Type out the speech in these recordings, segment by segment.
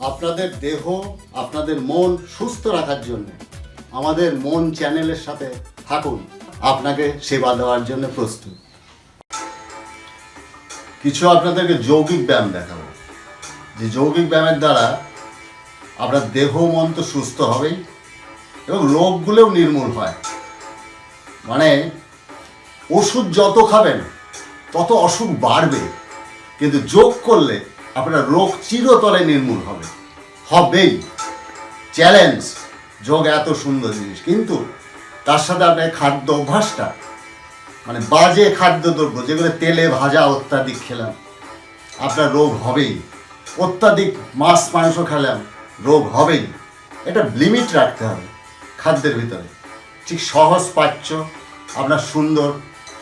আপনাদের দেহ, আপনাদের মন সুস্থ রাখার জন্য আমাদের মন চ্যানেলের সাথে থাকুন। আপনাকে সেবা দেওয়ার জন্য প্রস্তুত। কিছু আপনাদেরকে যৌগিক ব্যায়াম দেখাবো। যে যৌগিক ব্যায়ামের দ্বারা আপনার দেহ, মন তো সুস্থ হবেই এবং রোগগুলোও নির্মূল হয়। মানে ওষুধ যত খাবেন, তত অসুখ বাড়বে। কিন্তু যোগ করলে আপনার রোগ চিরতরে নির্মূল হবে। হবেই। চ্যালেঞ্জ। যোগ এত সুন্দর জিনিস। কিন্তু তার সাথে আপনার খাদ্য অভ্যাসটা মানে বাজে খাদ্যদ্রব্য যেগুলো তেলে ভাজা অত্যাধিক খেলাম, আপনার রোগ হবেই। অত্যাধিক মাছ, মাংস খেলাম, রোগ হবেই। এটা লিমিট রাখতে হবে খাদ্যের ভিতরে। ঠিক সহজ পাচ্য, আপনার সুন্দর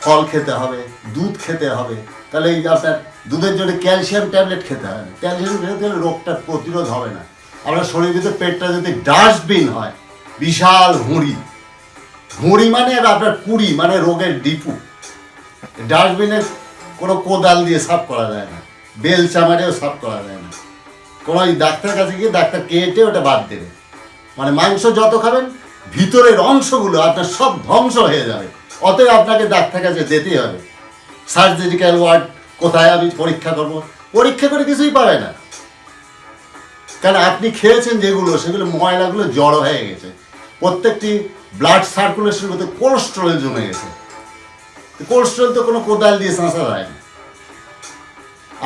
ফল খেতে হবে, দুধ খেতে হবে। তাহলে এই আপনার দুধের জন্য ক্যালসিয়াম ট্যাবলেট খেতে হবে ক্যালসিয়াম খেতে হলে রোগটা প্রতিরোধ হবে না। আপনার শরীরের ভিতরে পেটটা যদি ডাস্টবিন হয়, বিশাল হুঁড়ি। হুঁড়ি মানে আপনার কুড়ি মানে রোগের ডিপু। ডাস্টবিনের কোনো কোদাল দিয়ে সাফ করা যায় না। বেল চামারেও সাফ করা যায় না। কোনো ডাক্তার কাছে গিয়ে ডাক্তার কেটে ওটা বাদ দেবে। মানে মাংস যত খাবেন, ভিতরের অংশগুলো আপনার সব ধ্বংস হয়ে যাবে। অতএব আপনাকে ডাক্তার কাছে যেতেই হবে। সার্জারিক্যাল ওয়ার্ড কোথায় আমি পরীক্ষা করব? পরীক্ষা করে কিছুই পাবে না। কারণ আপনি খেয়েছেন যেগুলো, সেগুলো ময়লাগুলো জড়ো হয়ে গেছে। প্রত্যেকটি ব্লাড সার্কুলেশনের মধ্যে কোলেস্ট্রল জমে গেছে। কোলেস্ট্রল তো কোনো কোদাল দিয়ে শাঁসা যায় না।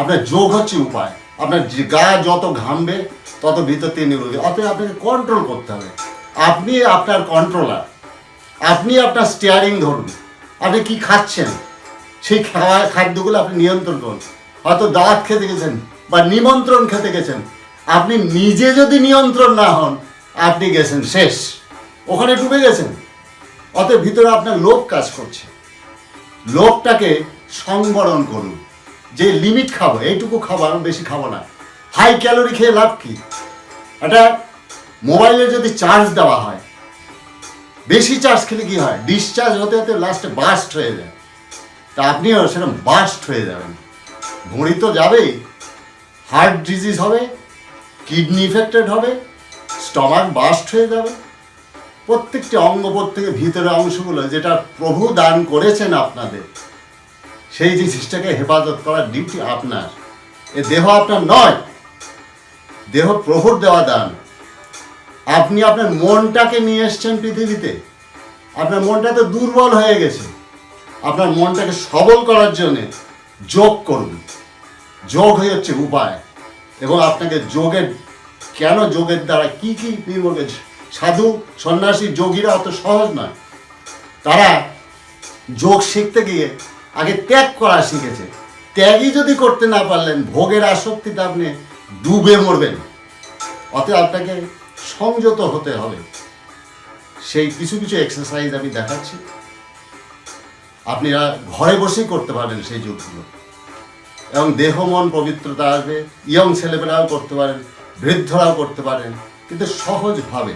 আপনার যোগ হচ্ছে উপায়। আপনার গা যত ঘামবে, তত ভিতর থেকে নির্গত অতএব আপনাকে কন্ট্রোল করতে হবে। আপনি আপনার কন্ট্রোলার আপনি আপনার স্টিয়ারিং ধরুন। আপনি কি খাচ্ছেন? সেই খাওয়া খাদ্যগুলো আপনি নিয়ন্ত্রণ করুন। হয়তো দাঁত খেতে গেছেন বা নিমন্ত্রণ খেতে গেছেন। আপনি নিজে যদি নিয়ন্ত্রণ না হন, আপনি গেছেন শেষ। ওখানে ডুবে গেছেন। অতএব ভিতরে আপনার লোভ কাজ করছে। লোভটাকে সংবরণ করুন। যে লিমিট খাব, এইটুকু খাব, আমি বেশি খাব না। হাই ক্যালোরি খেয়ে লাভ কি? এটা মোবাইলে যদি চার্জ দেওয়া হয়, বেশি চার্জ খেলে কি হয়? ডিসচার্জ হতে হতে লাস্টে বাস্ট হয়ে যায়। তা আপনিও সেরকম বাস্ট হয়ে যাবেন। ভুঁড়ি তো যাবেই। হার্ট ডিজিজ হবে, কিডনি ইফেক্টেড হবে, স্টমাক বাস্ট হয়ে যাবে। প্রত্যেকটি অঙ্গ প্রত্যেকের ভিতরের অংশগুলো যেটা প্রভু দান করেছেন আপনাদের, সেই জিনিসটাকে হেফাজত করার ডিউটি আপনার। এ দেহ আপনার নয়, দেহ প্রভুর দেওয়া দান। আপনি আপনার মনটাকে নিয়ে এসছেন পৃথিবীতে। আপনার মনটা তো দুর্বল হয়ে গেছে। আপনার মনটাকে সবল করার জন্য যোগ করুন। যোগ হয়ে হচ্ছে উপায়। এবং আপনাকে যোগের, কেন যোগের দ্বারা কি কি নির্ভর সাধু, সন্ন্যাসী, যোগীরা অত সহজ নয়। তারা যোগ শিখতে গিয়ে আগে ত্যাগ করা শিখেছে। ত্যাগই যদি করতে না পারলেন, ভোগের আসক্তিতে আপনি ডুবে মরবেন। অতএব আপনাকে সংযত হতে হবে। সেই কিছু কিছু এক্সারসাইজ আমি দেখাচ্ছি। আপনারা ঘরে বসেই করতে পারেন সেই যোগগুলো এবং দেহ, মন পবিত্রতা আসবে, ইয়ং ছেলেমেয়েরাও করতে পারেন, বৃদ্ধরাও করতে পারেন, কিন্তু সহজভাবে।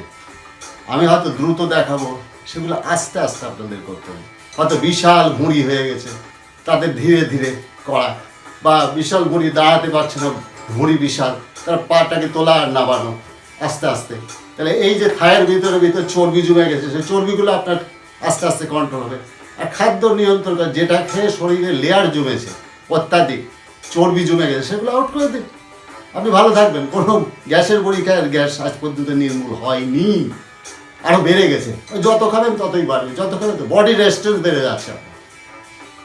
আমি হয়তো দ্রুত দেখাবো, সেগুলো আস্তে আস্তে আপনাদের করতে হবে। হয়তো বিশাল ভুঁড়ি হয়ে গেছে তাদের ধীরে ধীরে করা। বা বিশাল ভুঁড়ি দাঁড়াতে পারছে না ভুঁড়ি বিশাল, তার পাটাকে তোলা আর নামানো আস্তে আস্তে। তাহলে এই যে থায়ের ভিতরে ভিতরে চর্বি জমে গেছে, সেই চর্বিগুলো আপনার আস্তে আস্তে কন্ট্রোল হবে। আর খাদ্য নিয়ন্ত্রণ যেটা খেয়ে শরীরে লেয়ার জমেছে, অত্যাধিক, চর্বি জমে গেছে, সেগুলো আউট করে দিন। আপনি ভালো থাকবেন। কোনো গ্যাসের খায় গ্যাস আজ পর্যন্ত নির্মূল হয়নি। আরও বেড়ে গেছে। যত খাবেন ততই বাড়বে। যত খাবেন বডি রেস্টেন্স বেড়ে যাচ্ছে আপনার।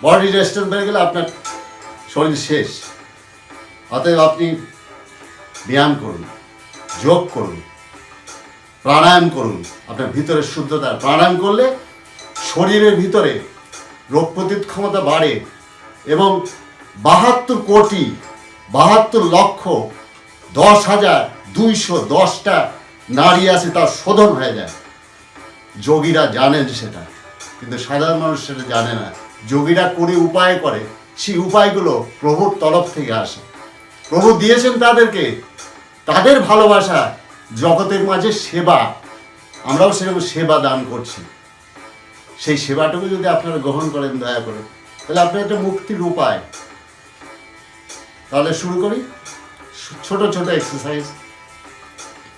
বডি রেস্টেন্স বেড়ে গেলে আপনার শরীর শেষ। অতএব আপনি ব্যায়াম করুন, যোগ করুন, প্রাণায়াম করুন। আপনার ভিতরের শুদ্ধতা প্রাণায়াম করলে শরীরের ভিতরে রোগ প্রতিরোধ ক্ষমতা বাড়ে এবং বাহাত্তর কোটি, বাহাত্তর লক্ষ দশ হাজার দুইশো দশটা নারী আছে, তার শোধন হয়ে যায়। যোগীরা জানেন সেটা, কিন্তু সাধারণ মানুষ সেটা জানে না। যোগীরা করে উপায় করে, সেই উপায়গুলো প্রভুর তরফ থেকে আসে। প্রভু দিয়েছেন তাদেরকে, তাদের ভালোবাসা, জগতের মাঝে সেবা। আমরাও সেরকম সেবা দান করছি। সেই সেবাটুকু যদি আপনারা গ্রহণ করেন, দয়া করে। তাহলে আপনার একটা মুক্তির উপায়। তাহলে শুরু করি। ছোট ছোট এক্সারসাইজ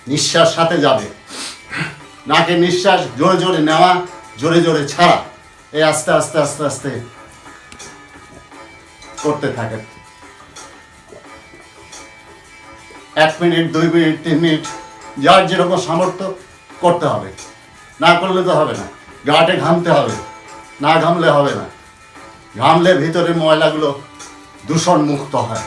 নিঃশ্বাস সাথে যাবে। নাকে নিঃশ্বাস জোরে জোরে নেওয়া, জোরে জোরে ছাড়া। এই আস্তে আস্তে আস্তে আস্তে করতে থাকেন। এক মিনিট, দুই মিনিট, তিন মিনিট, যার যেরকম সামর্থ্য, করতে হবে। না করলে তো হবে না। গাটে ঘামতে হবে, না ঘামলে হবে না। ঘামলে ভিতরে ময়লাগুলো দূষণ মুক্ত হয়।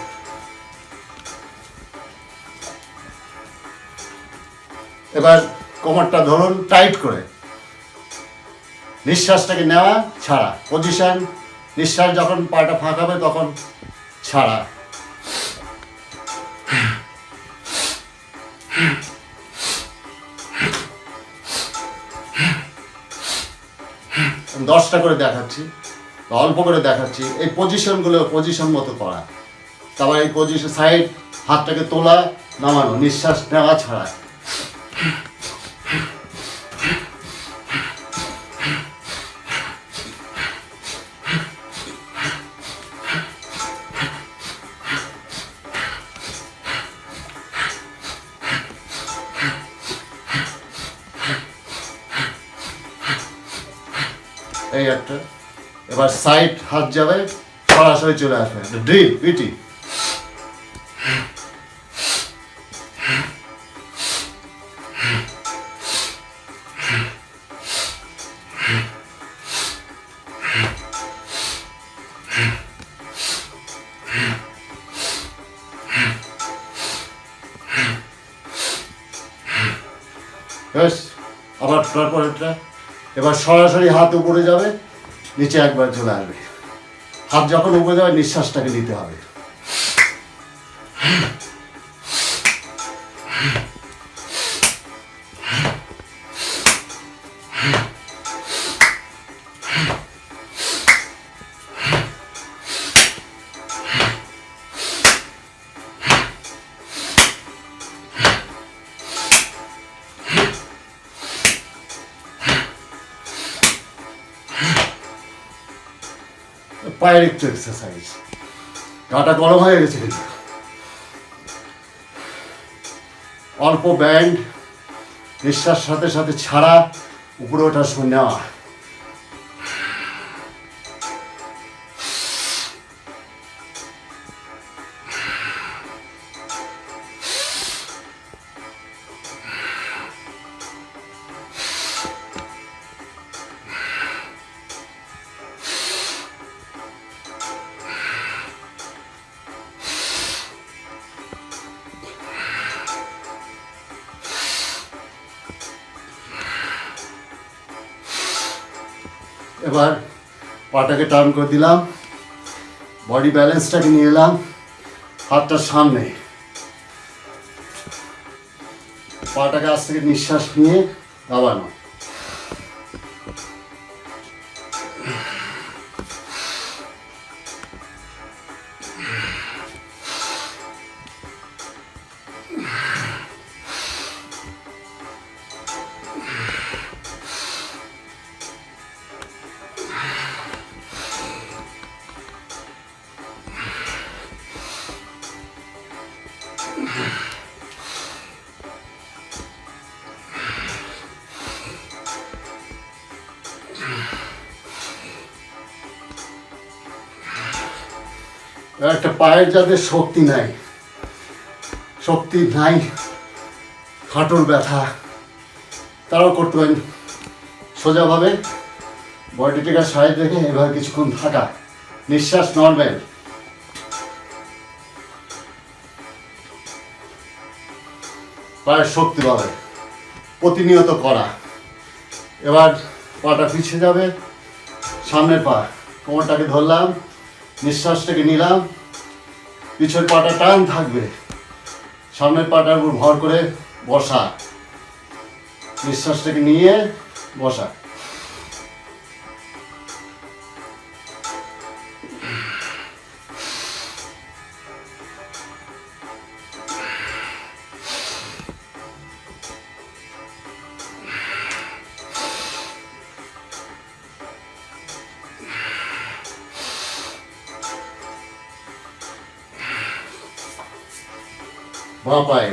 এবার কোমরটা ধরুন টাইট করে। নিঃশ্বাসটাকে নেওয়া, ছাড়া। পজিশন নিঃশ্বাস যখন পাটা ফাঁকাবে তখন ছাড়া। দশটা করে দেখাচ্ছি অল্প করে দেখাচ্ছি। এই পজিশনগুলো পজিশন মতো করা। তারপর এই পজিশন সাইড হাতটাকে তোলা, নামানো, নিঃশ্বাস নেওয়া ছাড়া। এই একটা। এবার সাইড হাত যাবে সরাসরি চলে আসবে। ড্রিপ বিটি আবার তারপরেরটা এবার সরাসরি হাত উপরে যাবে, নিচে একবার চলে আসবে। হাত যখন উপরে যাবে, নিঃশ্বাসটাকে নিতে হবে। পায়ের একটু এক্সারসাইজ গাটা গরম হয়ে গেছে কিন্তু। অল্প ব্যান্ড, নিঃশ্বাস সাথে সাথে ছাড়া, উপরে ওঠা শুনে এবার পাটাকে টার্ন করে দিলাম। বডি ব্যালেন্সটাকে নিয়ে এলাম। হাতটা সামনে। পাটাকে আজ থেকে নিঃশ্বাস নিয়ে দাবানো একটা পায়ের যাদের শক্তি নাই শক্তি নাই, হাঁটুর ব্যথা, তারাও করতে পারেন। সোজাভাবে বডিটাকে সাইড রেখে এবার কিছুক্ষণ থাকা। নিঃশ্বাস নর্মাল পায়ের শক্তি পাবে প্রতিনিয়ত করা। এবার পাটা পিছিয়ে যাবে। সামনের পা। কোমরটাকে ধরলাম। নিঃশ্বাসটাকে নিলাম। পিছের পাটা টান থাকবে। সামনের পাটার উপর ভর করে বসা। নিঃশ্বাসটাকে নিয়ে বসা। বাঁ পায়ে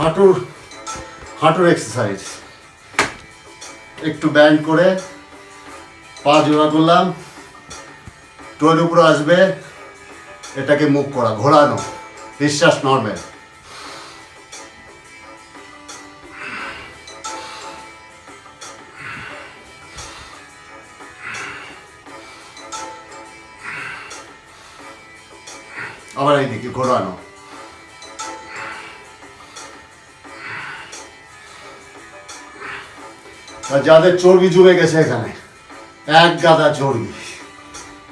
হাঁটুর হাঁটুর এক্সারসাইজ একটু ব্যান্ড করে পা জোড়া করলাম টোয়ের উপরে আসবে, এটাকে মুখ করা, ঘোরানো, নিঃশ্বাস নর্মেল আবার এইদিকে ঘোরানো। যাদের চর্বি জমে গেছে এখানে, এক গাদা চর্বি,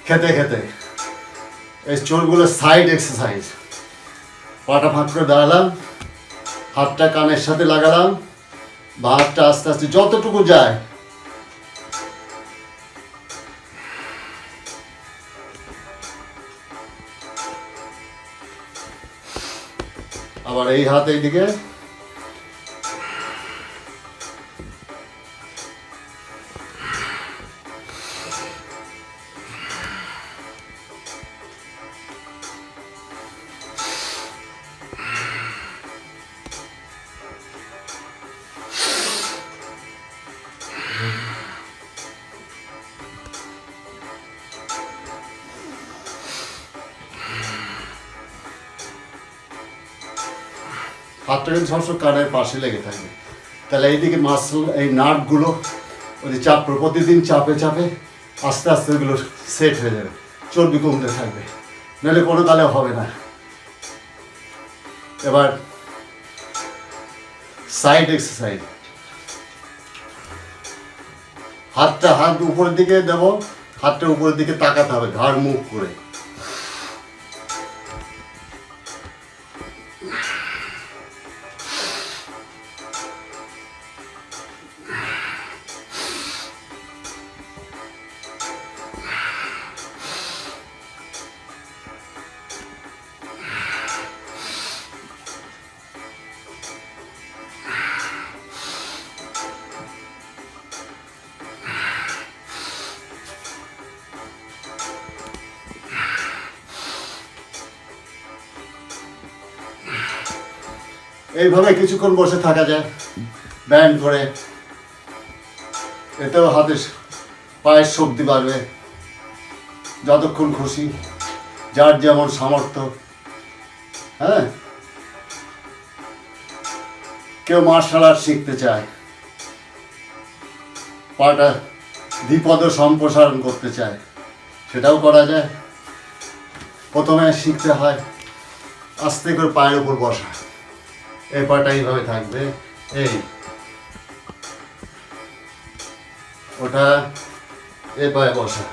খেতে খেতে। এই চোরগুলো সাইড এক্সারসাইজ পাটা ফাঁক করে দাঁড়ালাম, হাতটা কানের সাথে লাগালাম, বা হাতটা আস্তে আস্তে যতটুকু যায়। আবার এই হাত এইদিকে। হাতটা কিন্তু সবসময় কানের পাশে লেগে থাকবে তাহলে এইদিকে মাসল, এই নাটগুলো, ওই চাপ, প্রতিদিন চাপে চাপে আস্তে আস্তে ওগুলো সেট হয়ে যাবে। চর্বি কমতে থাকবে। নাহলে কোনো কালে হবে না। এবার সাইড এক্সারসাইজ হাতটা হাত উপরের দিকে দেব, হাতটা উপরের দিকে তাকাতে হবে, ঘাড় মুখ করে। এইভাবে কিছুক্ষণ বসে থাকা যায়। ব্যায়াম করে এতেও হাতের পায়ের শক্তি বাড়বে। যতক্ষণ খুশি, যার যেমন সামর্থ্য। হ্যাঁ? কেউ মার্শাল আর্ট শিখতে চায়। পাটা দ্বিপদ সম্প্রসারণ করতে চায়। সেটাও করা যায়। প্রথমে শিখতে হয়, আস্তে করে পায়ের উপর বসা। এই পাটা এইভাবে থাকবে। এই। ওটা এ পায়ে বসা।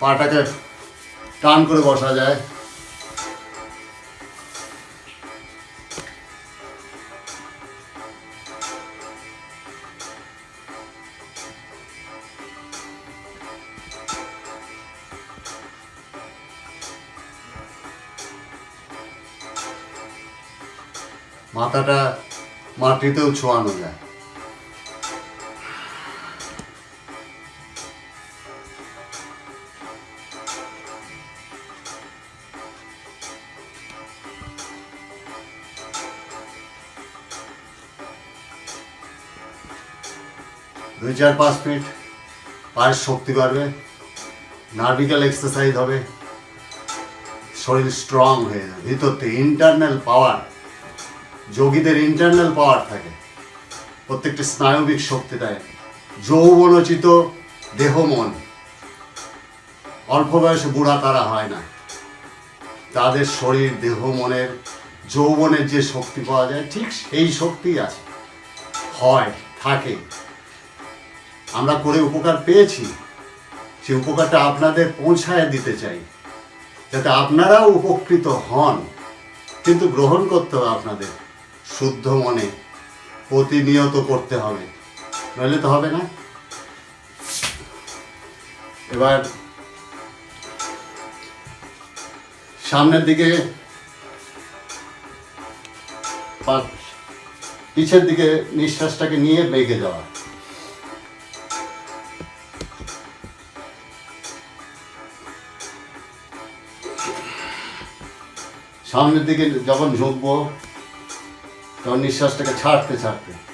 পাটাকে টান করে বসা যায়। মাটিতেও ছোঁয়ানো যায়। দুই চার পাঁচ মিনিট পায়ের শক্তি বাড়বে, নার্ভিক্যাল এক্সারসাইজ হবে, শরীর স্ট্রং হয়ে যাবে। ভিতর থেকে ইন্টারনাল পাওয়ার যোগীদের ইন্টারনাল পাওয়ার থাকে। প্রত্যেকটি স্নায়বিক শক্তি দেয়। যৌবনচিত দেহ মন। অল্প বয়সে বুড়া তারা হয় না। তাদের শরীর, দেহ, মনের যৌবনের যে শক্তি পাওয়া যায়, ঠিক সেই শক্তি আছে। হয়, থাকে। আমরা করে উপকার পেয়েছি। সেই উপকারটা আপনাদের পৌঁছায় দিতে চাই। যাতে আপনারাও উপকৃত হন। কিন্তু গ্রহণ করতে হবে আপনাদের। শুদ্ধ মনে প্রতিনিয়ত করতে হবে। নইলে তো হবে না। এবার সামনের দিকে পিছের দিকে নিঃশ্বাসটাকে নিয়ে বেগে যাওয়া। সামনের দিকে যখন ঝুঁকবো তখন নিঃশ্বাসটাকে ছাড়তে ছাড়তে।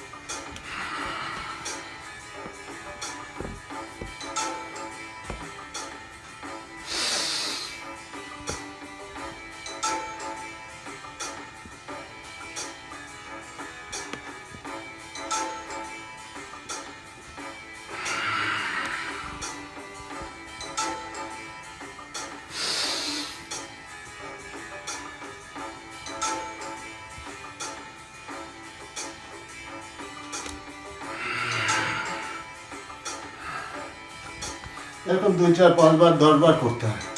এরকম দুই চার পাঁচবার দশবার করতে হয়।